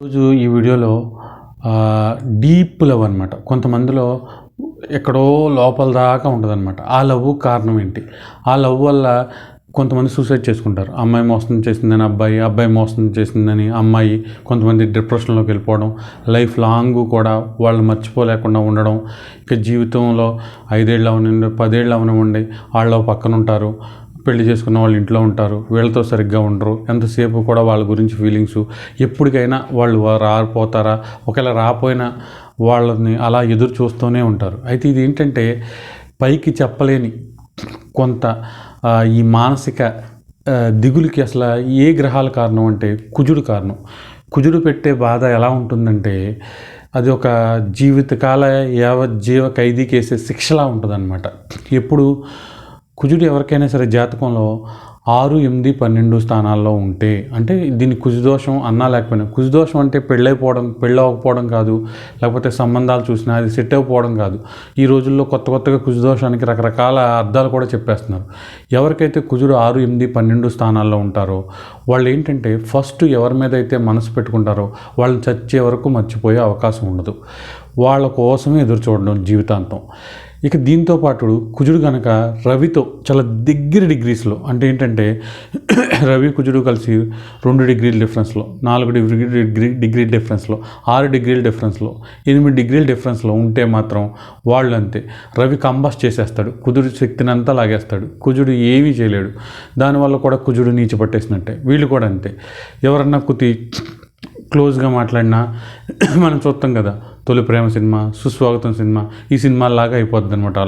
ఈరోజు ఈ వీడియోలో డీప్ లవ్ అనమాట కొంతమందిలో ఎక్కడో లోపల దాకా ఉంటుంది ఆ లవ్ కారణం ఏంటి? ఆ లవ్ వల్ల కొంతమంది సూసైడ్ చేసుకుంటారు. అమ్మాయి మోసం చేసిందని అబ్బాయి అబ్బాయి మోసం చేసిందని అమ్మాయి కొంతమంది డిప్రెషన్లోకి వెళ్ళిపోవడం లైఫ్ లాంగ్ కూడా వాళ్ళు మర్చిపోలేకుండా ఉండడం ఇక జీవితంలో ఐదేళ్ళు అవనివ్వండి పదేళ్ళు అవనివ్వండి వాళ్ళు పక్కన ఉంటారు పెళ్ళి చేసుకున్న వాళ్ళు ఇంట్లో ఉంటారు వీళ్ళతో సరిగ్గా ఉండరు. ఎంతసేపు కూడా వాళ్ళ గురించి ఫీలింగ్స్ ఎప్పటికైనా వాళ్ళు రాపోతారా ఒకవేళ రాపోయినా వాళ్ళని అలా ఎదురు చూస్తూనే ఉంటారు. అయితే ఇది ఏంటంటే పైకి చెప్పలేని కొంత ఈ మానసిక దిగులుకి అసలు ఏ గ్రహాల కారణం అంటే కుజుడు కారణం. కుజుడు పెట్టే బాధ ఎలా ఉంటుందంటే అది ఒక జీవితకాల యావజ్జీవ ఖైదీకి వేసే శిక్షలా ఉంటుందన్నమాట. ఎప్పుడు కుజుడు ఎవరికైనా సరే జాతకంలో ఆరు ఎనిమిది పన్నెండు స్థానాల్లో ఉంటే అంటే దీన్ని కుజదోషం అన్నా లేకపోయినా కుజదోషం అంటే పెళ్ళైపోవడం పెళ్ళవకపోవడం కాదు లేకపోతే సంబంధాలు చూసినా అది సెట్ అయిపోవడం కాదు. ఈ రోజుల్లో కొత్త కొత్తగా కుజదోషానికి రకరకాల అర్థాలు కూడా చెప్పేస్తున్నారు. ఎవరికైతే కుజుడు ఆరు ఎనిమిది పన్నెండు స్థానాల్లో ఉంటారో వాళ్ళు ఏంటంటే ఫస్ట్ ఎవరి మీద అయితే మనసు పెట్టుకుంటారో వాళ్ళని చచ్చే వరకు మర్చిపోయే అవకాశం ఉండదు. వాళ్ళ కోసమే ఎదురు చూడడం జీవితాంతం. ఇక దీంతో పాటు కుజుడు కనుక రవితో చాలా దగ్గర డిగ్రీస్లో అంటే ఏంటంటే రవి కుజుడు కలిసి రెండు డిగ్రీల డిఫరెన్స్లో నాలుగు డిగ్రీ డిగ్రీ డిగ్రీ డిఫరెన్స్లో ఆరు డిగ్రీల డిఫరెన్స్లో ఎనిమిది డిగ్రీల డిఫరెన్స్లో ఉంటే మాత్రం వాళ్ళు అంతే రవి కంబస్ చేసేస్తాడు కుజుడు శక్తిని అంతా లాగేస్తాడు కుజుడు ఏమీ చేయలేడు. దానివల్ల కూడా కుజుడు నీచి పట్టేసినట్టే. వీళ్ళు కూడా అంతే. ఎవరన్నా కుతి క్లోజ్గా మాట్లాడినా మనం చూస్తాం కదా తొలి ప్రేమ సినిమా సుస్వాగతం సినిమా ఈ సినిమాలాగా అయిపోద్ది అనమాట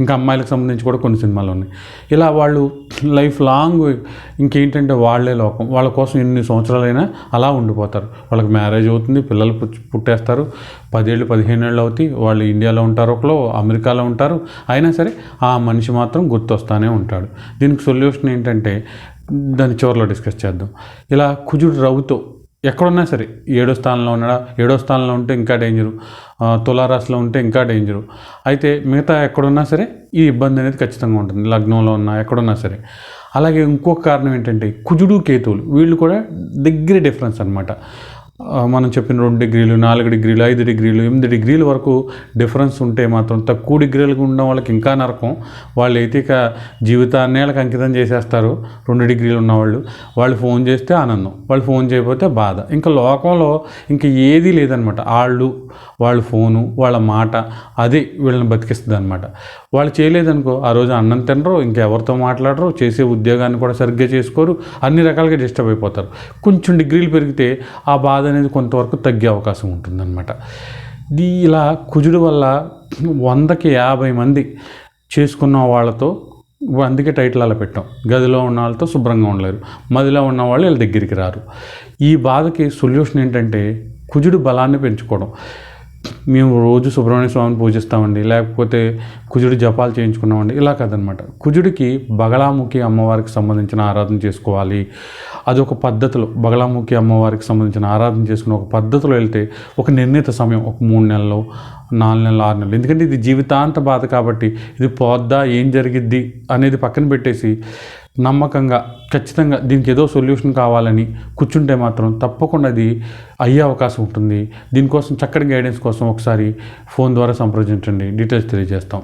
ఇంకా అమ్మాయిలకు సంబంధించి కూడా కొన్ని సినిమాలు ఉన్నాయి. ఇలా వాళ్ళు లైఫ్ లాంగ్ ఇంకేంటంటే వాళ్ళే లోకం. వాళ్ళ కోసం ఎన్ని సంవత్సరాలైనా అలా ఉండిపోతారు. వాళ్ళకి మ్యారేజ్ అవుతుంది పిల్లలు పుట్టేస్తారు. పదేళ్ళు పదిహేను ఏళ్ళు అవుతాయి. వాళ్ళు ఇండియాలో ఉంటారు ఒకలో అమెరికాలో ఉంటారు. అయినా సరే ఆ మనిషి మాత్రం గుర్తొస్తానే ఉంటాడు. దీనికి సొల్యూషన్ ఏంటంటే దాన్ని చివరిలో డిస్కస్ చేద్దాం. ఇలా కుజుడు రవ్వుతో ఎక్కడున్నా సరే ఏడో స్థానంలో ఉన్నాడా? ఏడో స్థానంలో ఉంటే ఇంకా డేంజరు తులారాశిలో ఉంటే ఇంకా డేంజరు అయితే మిగతా ఎక్కడున్నా సరే ఈ ఇబ్బంది అనేది ఖచ్చితంగా ఉంటుంది. లగ్నంలో ఉన్నా ఎక్కడున్నా సరే. అలాగే ఇంకొక కారణం ఏంటంటే కుజుడు కేతువులు వీళ్ళు కూడా దగ్గర డిఫరెన్స్ అనమాట మనం చెప్పిన రెండు డిగ్రీలు నాలుగు డిగ్రీలు ఐదు డిగ్రీలు ఎనిమిది డిగ్రీల వరకు డిఫరెన్స్ ఉంటే మాత్రం తక్కువ డిగ్రీలకు ఉండడం వాళ్ళకి ఇంకా నరకం. వాళ్ళు అయితే ఇక జీవితాన్నేళ్ళకి అంకితం చేసేస్తారు. రెండు డిగ్రీలు ఉన్నవాళ్ళు. వాళ్ళు ఫోన్ చేస్తే ఆనందం. వాళ్ళు ఫోన్ చేయకపోతే బాధ. ఇంకా లోకంలో ఇంకా ఏదీ లేదనమాట. వాళ్ళు వాళ్ళ ఫోను వాళ్ళ మాట అదే వీళ్ళని బతికిస్తుంది అనమాట వాళ్ళు చేయలేదనుకో ఆ రోజు అన్నం తినరు ఇంకెవరితో మాట్లాడరు చేసే ఉద్యోగాన్ని కూడా సరిగ్గా చేసుకోరు అన్ని రకాలుగా డిస్టర్బ్ అయిపోతారు. కొంచెం డిగ్రీలు పెరిగితే ఆ బాధ అనేది కొంతవరకు తగ్గే అవకాశం ఉంటుందన్నమాట. దీ ఇలా కుజుడు వల్ల వందకి యాభై మంది చేసుకున్న వాళ్ళతో అందుకే టైటిల్ అలా పెట్టాం. గదిలో ఉన్న వాళ్ళతో శుభ్రంగా ఉండలేరు. మదిలో ఉన్న వాళ్ళు వీళ్ళ దగ్గరికి రారు. ఈ బాధకి సొల్యూషన్ ఏంటంటే కుజుడు బలాన్ని పెంచుకోవడం. మేము రోజు సుబ్రహ్మణ్య స్వామిని పూజిస్తామండి లేకపోతే కుజుడి జపాలు చేయించుకున్నామండి ఇలా కదనమాట. కుజుడికి బగలాముఖి అమ్మవారికి సంబంధించిన ఆరాధన చేసుకోవాలి. అది ఒక పద్ధతిలో బగలాముఖి అమ్మవారికి సంబంధించిన ఆరాధన చేసుకుని ఒక పద్ధతిలో వెళ్తే ఒక నిర్ణీత సమయం ఒక మూడు నెలలు నాలుగు నెలలు ఆరు నెలలు. ఎందుకంటే ఇది జీవితాంత బాధ కాబట్టి ఇది పోద్దా ఏం జరిగిద్ది అనేది పక్కన పెట్టేసి నమ్మకంగా ఖచ్చితంగా దీనికి ఏదో సొల్యూషన్ కావాలని కూర్చుంటే మాత్రం తప్పకుండా అది అయ్యే అవకాశం ఉంటుంది. దీనికోసం చక్కటి గైడెన్స్ కోసం ఒకసారి ఫోన్ ద్వారా సంప్రదించండి. డీటెయిల్స్ తెలియజేస్తాం.